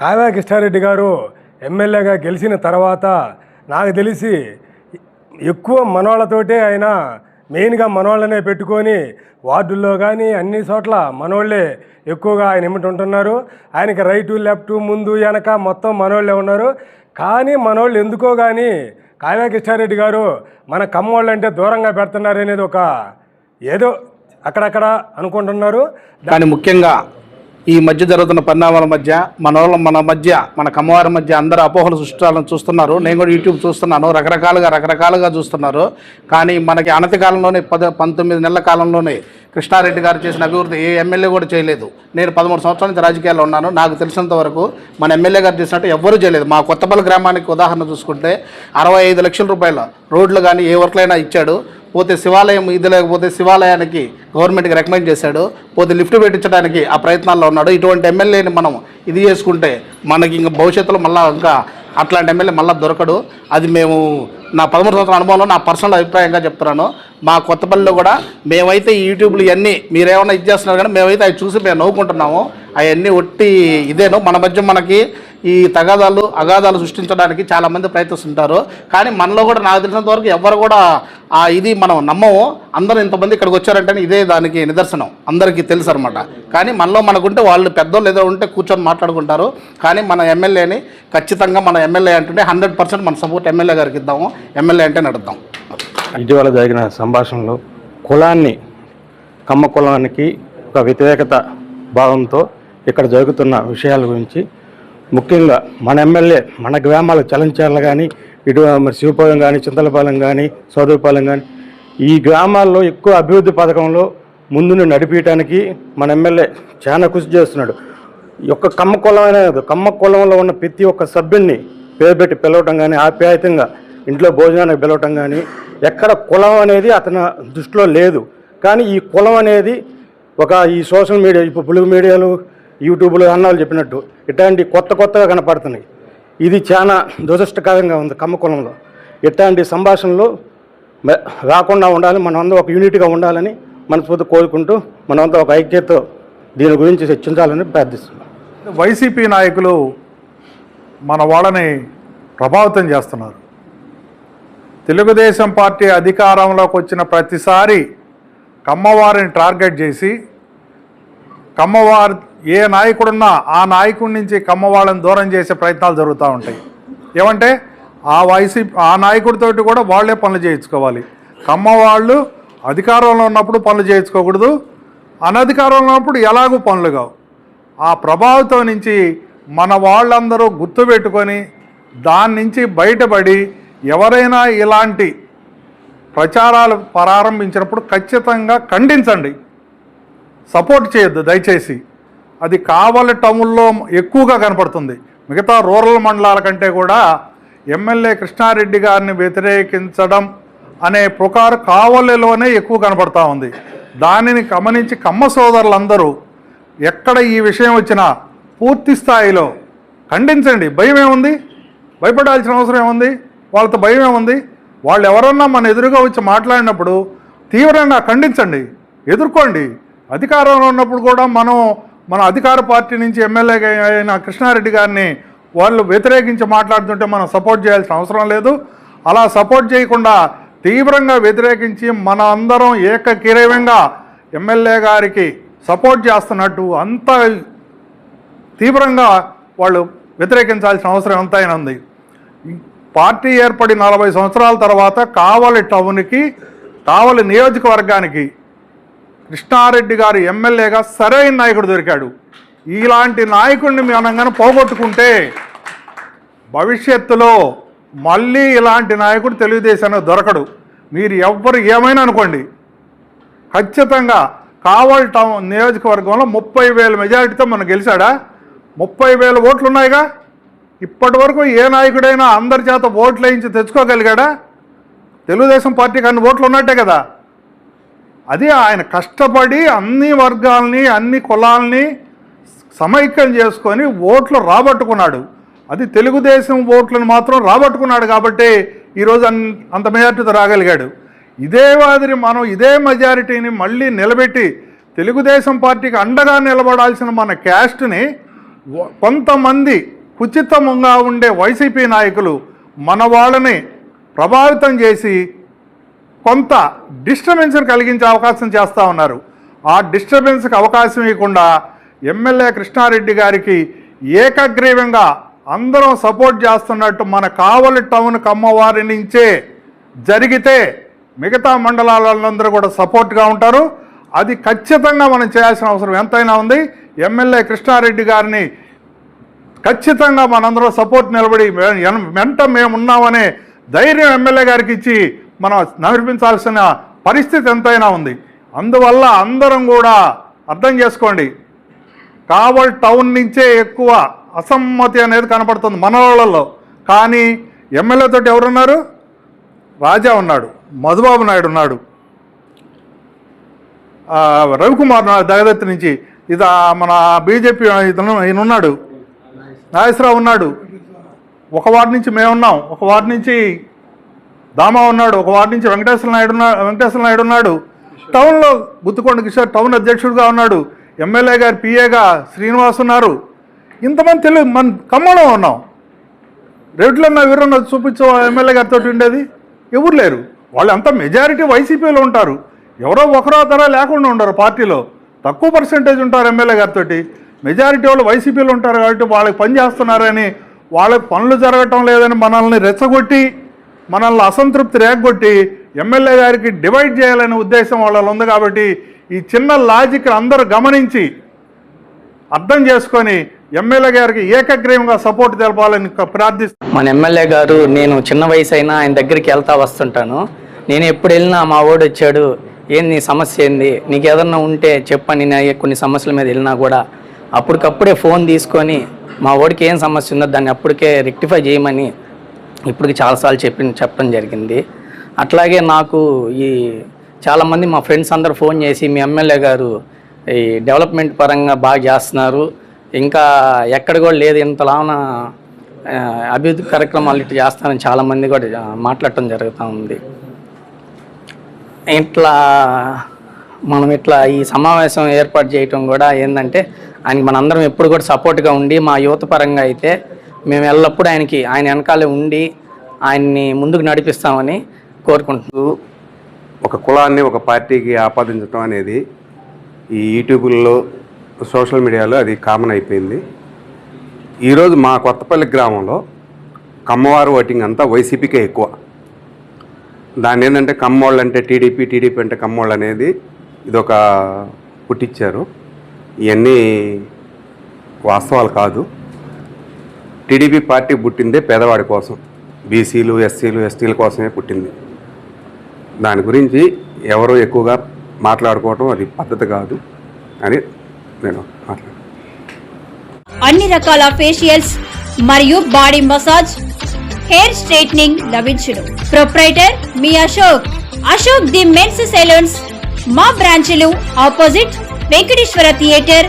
కావ్య కృష్ణారెడ్డి గారు ఎమ్మెల్యేగా గెలిచిన తర్వాత నాకు తెలిసి ఎక్కువ మనవాళ్ళతోటే ఆయన మెయిన్గా మనవాళ్ళనే పెట్టుకొని వార్డుల్లో కానీ అన్ని చోట్ల మనోళ్ళే ఎక్కువగా ఆయన ఎమ్మటి ఉంటున్నారు. ఆయనకి రైటు లెఫ్ట్ ముందు వెనక మొత్తం మనోళ్ళే ఉన్నారు. కానీ మనోళ్ళు ఎందుకో కానీ కావ్య కృష్ణారెడ్డి గారు మన కమ్మోళ్ళు అంటే దూరంగా పెడుతున్నారు అనేది ఒక ఏదో అక్కడక్కడ అనుకుంటున్నారు. దాని ముఖ్యంగా ఈ మధ్య జరుగుతున్న పరిణామాల మధ్య మన మన మధ్య మన కమ్మవారి మధ్య అందరూ అపోహలు సృష్టాలను చూస్తున్నారు. నేను కూడా యూట్యూబ్ చూస్తున్నాను. రకరకాలుగా రకరకాలుగా చూస్తున్నారు. కానీ మనకి అనతి కాలంలోనే పద పంతొమ్మిది నెలల కాలంలోనే కృష్ణారెడ్డి గారు చేసిన అభివృద్ధి ఏ ఎమ్మెల్యే కూడా చేయలేదు. నేను పదమూడు సంవత్సరాల నుంచి రాజకీయాల్లో ఉన్నాను. నాకు తెలిసినంత వరకు మన ఎమ్మెల్యే గారు చేసినట్టు ఎవ్వరూ చేయలేదు. మా కొత్తపల్లి గ్రామానికి ఉదాహరణ చూసుకుంటే అరవై ఐదు లక్షల రూపాయల రోడ్లు కానీ ఏ వర్క్లైనా ఇచ్చాడు. పోతే శివాలయం ఇది లేకపోతే శివాలయానికి గవర్నమెంట్కి రికమెండ్ చేశాడు. పోతే లిఫ్ట్ పెట్టించడానికి ఆ ప్రయత్నాల్లో ఉన్నాడు. ఇటువంటి ఎమ్మెల్యేని మనం ఇది చేసుకుంటే మనకి ఇంకా భవిష్యత్తులో మళ్ళీ ఇంకా అట్లాంటి ఎమ్మెల్యే మళ్ళీ దొరకడు. అది మేము నా పదమూడు సంవత్సరాల అనుభవంలో నా పర్సనల్ అభిప్రాయంగా చెప్తున్నాను. మా కొత్తపల్లిలో కూడా మేమైతే యూట్యూబ్లు ఇవన్నీ మీరేమన్నా ఇది చేస్తున్నారు కానీ మేమైతే అవి చూసి మేము నవ్వుకుంటున్నాము. అవన్నీ ఒట్టి ఇదేను. మన మధ్య మనకి ఈ తగాదాలు అగాధాలు సృష్టించడానికి చాలామంది ప్రయత్నిస్తుంటారు. కానీ మనలో కూడా నాకు తెలిసినంత వరకు ఎవరు కూడా ఆ ఇది మనం నమ్మము. అందరూ ఇంతమంది ఇక్కడికి వచ్చారంటే ఇదే దానికి నిదర్శనం. అందరికీ తెలుసు అనమాట కానీ మనలో మనకుంటే వాళ్ళు పెద్దోళ్ళు ఏదో ఉంటే కూర్చొని మాట్లాడుకుంటారు. కానీ మన ఎమ్మెల్యేని ఖచ్చితంగా మన ఎమ్మెల్యే అంటుంటే హండ్రెడ్ పర్సెంట్ మన సపోర్ట్ ఎమ్మెల్యే గారికి ఇద్దాము. ఎమ్మెల్యే అంటే నడుద్దాం. ఇటీవల జరిగిన సంభాషణలో కులాన్ని కమ్మ కులానికి ఒక వ్యతిరేకత భావంతో ఇక్కడ జరుగుతున్న విషయాల గురించి ముఖ్యంగా మన ఎమ్మెల్యే మన గ్రామాల చలంచర్ల కానీ ఇటు మరి శివపాలెం కానీ చింతలపాలెం కానీ సోదరపాలెం కానీ ఈ గ్రామాల్లో ఎక్కువ అభివృద్ధి పథకంలో ముందును నడిపించడానికి మన ఎమ్మెల్యే చాలా కృషి చేస్తున్నాడు. ఈ యొక్క కమ్మ కులం కాదు, కమ్మ కులంలో ఉన్న ప్రతి ఒక్క సభ్యుడిని పేరు పెట్టి పిలవటం కానీ ఆప్యాయతంగా ఇంట్లో భోజనానికి పిలవటం కానీ ఎక్కడ కులం అనేది అతని దృష్టిలో లేదు. కానీ ఈ కులం అనేది ఒక ఈ సోషల్ మీడియా ఇప్పుడు పులుగు మీడియాలు యూట్యూబ్లో అన్నాళ్ళు చెప్పినట్టు ఇట్లాంటి కొత్త కొత్తగా కనపడుతున్నాయి. ఇది చాలా దురదృష్టకరంగా ఉంది కమ్మకులంలో ఇట్లాంటి సంభాషణలు రాకుండా ఉండాలి మనమంతా ఒక యూనిట్గా ఉండాలని మనస్ఫూర్తి కోరుకుంటూ మనమంతా ఒక ఐక్యత దీని గురించి చర్చించాలని ప్రార్థిస్తున్నాం. వైసీపీ నాయకులు మన వాళ్ళని ప్రభావితం చేస్తున్నారు. తెలుగుదేశం పార్టీ అధికారంలోకి వచ్చిన ప్రతిసారి కమ్మవారిని టార్గెట్ చేసి కమ్మవారి ఏ నాయకుడున్నా ఆ నాయకుడి నుంచి కమ్మ వాళ్ళని దూరం చేసే ప్రయత్నాలు జరుగుతూ ఉంటాయి. ఏమంటే ఆ వైసీపీ ఆ నాయకుడితోటి కూడా వాళ్ళే పనులు చేయించుకోవాలి. కమ్మ వాళ్ళు అధికారంలో ఉన్నప్పుడు పనులు చేయించుకోకూడదు. అనధికారంలో ఉన్నప్పుడు ఎలాగూ పనులు కావు. ఆ ప్రభావితం నుంచి మన వాళ్ళందరూ గుర్తుపెట్టుకొని దాని నుంచి బయటపడి ఎవరైనా ఇలాంటి ప్రచారాలు ప్రారంభించినప్పుడు ఖచ్చితంగా ఖండించండి. సపోర్ట్ చేయొద్దు దయచేసి. అది కావలి టౌన్లో ఎక్కువగా కనపడుతుంది. మిగతా రూరల్ మండలాల కంటే కూడా ఎమ్మెల్యే కృష్ణారెడ్డి గారిని వ్యతిరేకించడం అనే పుకారు కావలిలోనే ఎక్కువ కనపడతా ఉంది. దానిని గమనించి కమ్మ సోదరులందరూ ఎక్కడ ఈ విషయం వచ్చినా పూర్తి స్థాయిలో ఖండించండి. భయం ఏముంది? భయపడాల్సిన అవసరం ఏముంది? వాళ్ళతో భయం ఏముంది? వాళ్ళు ఎవరన్నా మన ఎదురుగా వచ్చి మాట్లాడినప్పుడు తీవ్రంగా ఖండించండి. ఎదుర్కోండి. అధికారంలో ఉన్నప్పుడు కూడా మనం మన అధికార పార్టీ నుంచి ఎమ్మెల్యేగా అయిన కృష్ణారెడ్డి గారిని వాళ్ళు వ్యతిరేకించి మాట్లాడుతుంటే మనం సపోర్ట్ చేయాల్సిన అవసరం లేదు. అలా సపోర్ట్ చేయకుండా తీవ్రంగా వ్యతిరేకించి మన అందరం ఏకకీరవంగా ఎమ్మెల్యే గారికి సపోర్ట్ చేస్తున్నట్టు అంత తీవ్రంగా వాళ్ళు వ్యతిరేకించాల్సిన అవసరం ఎంతైనా ఉంది. పార్టీ ఏర్పడి నలభై సంవత్సరాల తర్వాత కావలి టౌన్కి కావలి నియోజకవర్గానికి కృష్ణారెడ్డి గారు ఎమ్మెల్యేగా సరైన నాయకుడు దొరికాడు. ఇలాంటి నాయకుడిని మేము కానీ పోగొట్టుకుంటే భవిష్యత్తులో మళ్ళీ ఇలాంటి నాయకుడు తెలుగుదేశానికి దొరకడు. మీరు ఎవ్వరు ఏమైనా అనుకోండి. ఖచ్చితంగా కావల్ టౌన్ నియోజకవర్గంలో ముప్పై వేల మెజారిటీతో మనం గెలిచాడా? ముప్పై వేల ఓట్లున్నాయిగా? ఇప్పటి వరకు ఏ నాయకుడైనా అందరి చేత ఓట్లు వేయించి తెచ్చుకోగలిగాడా? తెలుగుదేశం పార్టీకి అన్ని ఓట్లు ఉన్నట్టే కదా. అది ఆయన కష్టపడి అన్ని వర్గాల్ని అన్ని కులాల్ని సమైక్యం చేసుకొని ఓట్లు రాబట్టుకున్నాడు. అది తెలుగుదేశం ఓట్లను మాత్రం రాబట్టుకున్నాడు కాబట్టి ఈరోజు అన్ అంత మెజార్టీతో రాగలిగాడు. ఇదే మాదిరి మనం ఇదే మెజారిటీని మళ్ళీ నిలబెట్టి తెలుగుదేశం పార్టీకి అండగా నిలబడాల్సిన మన క్యాస్ట్ని కొంతమంది ఉచితంగా ఉండే వైసీపీ నాయకులు మన వాళ్ళని ప్రభావితం చేసి కొంత డిస్టర్బెన్స్ని కలిగించే అవకాశం చేస్తూ ఉన్నారు. ఆ డిస్టర్బెన్స్కి అవకాశం ఇవ్వకుండా ఎమ్మెల్యే కృష్ణారెడ్డి గారికి ఏకగ్రీవంగా అందరం సపోర్ట్ చేస్తున్నట్టు మన కావలి టౌన్ కమ్మవారి నుంచే జరిగితే మిగతా మండలాలందరూ కూడా సపోర్ట్గా ఉంటారు. అది ఖచ్చితంగా మనం చేయాల్సిన అవసరం ఎంతైనా ఉంది. ఎమ్మెల్యే కృష్ణారెడ్డి గారిని ఖచ్చితంగా మనందరం సపోర్ట్ నిలబడి వెంట మేము ఉన్నామనే ధైర్యం ఎమ్మెల్యే గారికి ఇచ్చి మనం నడిపించాల్సిన పరిస్థితి ఎంతైనా ఉంది. అందువల్ల అందరం కూడా అర్థం చేసుకోండి. కావల్ టౌన్ నుంచే ఎక్కువ అసమ్మతి అనేది కనపడుతుంది మన వాళ్ళలో కానీ ఎమ్మెల్యే తోటి ఎవరున్నారు? రాజా ఉన్నాడు మధుబాబు నాయుడు ఉన్నాడు. రవికుమార్ దగదత్తి నుంచి ఇది మన బీజేపీ ఇతను ఈయన ఉన్నాడు. నాగేశ్వరరావు ఉన్నాడు. ఒక వార్డు నుంచి మేము ఉన్నాం ఒక వార్డు నుంచి దామా ఉన్నాడు ఒక వార్డు నుంచి వెంకటేశ్వర నాయుడు వెంకటేశ్వర నాయుడు ఉన్నాడు. టౌన్లో గుత్తుకొండ కిషోర్ టౌన్ అధ్యక్షుడిగా ఉన్నాడు. ఎమ్మెల్యే గారు పిఏగా శ్రీనివాస్ ఉన్నారు. ఇంతమంది తెలుగు మన ఖమ్మంలో ఉన్నాం. రెడ్లన్న వీరన్న చూపించే ఎమ్మెల్యే గారితో ఉండేది ఎవరు లేరు. వాళ్ళంతా మెజారిటీ వైసీపీలో ఉంటారు. ఎవరో ఒకరో తర లేకుండా ఉండరు పార్టీలో. తక్కువ పర్సెంటేజ్ ఉంటారు ఎమ్మెల్యే గారితో మెజారిటీ వాళ్ళు వైసీపీలో ఉంటారు కాబట్టి వాళ్ళకి పని చేస్తున్నారని వాళ్ళకి పనులు జరగటం లేదని మనల్ని రెచ్చగొట్టి మనల్ని అసంతృప్తి రేగొట్టి ఎమ్మెల్యే గారికి డివైడ్ చేయాలనే ఉద్దేశం వాళ్ళలో ఉంది కాబట్టి ఈ చిన్న లాజిక్ అందరూ గమనించి అర్థం చేసుకొని ఎమ్మెల్యే గారికి ఏకగ్రీవంగా సపోర్ట్ తెలపాలని ప్రార్థిస్తాను మన ఎమ్మెల్యే గారు నేను చిన్న వయసు అయినా ఆయన దగ్గరికి వెళ్తా వస్తుంటాను. నేను ఎప్పుడు వెళ్ళినా మా వాడు వచ్చాడు ఏంది నీ సమస్య ఏంది? నీకు ఏదన్నా ఉంటే చెప్పని నేను కొన్ని సమస్యల మీద వెళ్ళినా కూడా. అప్పటికప్పుడే ఫోన్ తీసుకొని మా వాడికి ఏం సమస్య ఉందో దాన్ని అప్పటికే రెక్టిఫై చేయమని ఇప్పటికి చాలాసార్లు చెప్పి చెప్పడం జరిగింది. అట్లాగే నాకు ఈ చాలామంది మా ఫ్రెండ్స్ అందరు ఫోన్ చేసి మీ ఎమ్మెల్యే గారు ఈ డెవలప్మెంట్ పరంగా బాగా చేస్తున్నారు. ఇంకా ఎక్కడ కూడా లేదు ఇంతలాన అభివృద్ధి కార్యక్రమాలు ఇట్లా చేస్తానని చాలామంది కూడా మాట్లాడటం జరుగుతూ ఉంది. ఇట్లా మనం ఇట్లా ఈ సమావేశం ఏర్పాటు చేయటం కూడా ఏంటంటే ఆయనకి మనందరం ఎప్పుడు కూడా సపోర్ట్గా ఉండి మా యువత పరంగా అయితే మేము ఎల్లప్పుడూ ఆయనకి ఆయన వెనకాలే ఉండి ఆయన్ని ముందుకు నడిపిస్తామని కోరుకుంటున్నాం. ఒక కులాన్ని ఒక పార్టీకి ఆపాదించడం అనేది ఈ యూట్యూబ్లో సోషల్ మీడియాలో అది కామన్ అయిపోయింది. ఈరోజు మా కొత్తపల్లి గ్రామంలో కమ్మవారు ఓటింగ్ అంతా వైసీపీకే ఎక్కువ. దాన్ని ఏంటంటే కమ్మోళ్ళు అంటే టీడీపీ టీడీపీ అంటే కమ్మోళ్ళు అనేది ఇదొక పుట్టించారు ఇవన్నీ వాస్తవాలు కాదు. టీడీపీ పార్టీ పుట్టిందే పేదవాడి కోసం. బీసీలు ఎస్సీలు ఎస్టీల కోసమే పుట్టింది. దాని గురించి ఎవరు ఎక్కువగా మాట్లాడుకోవటం అది పద్ధతి కాదు అని నేను మాట్లాడు. అన్ని రకాల ఫేషియల్స్ మరియు బాడీ మసాజ్ హెయిర్ స్ట్రైట్నింగ్ లభించును. Proprietor me Ashok. Ashok the men's salons మా బ్రాంచ్లు opposite Venkateswara theatre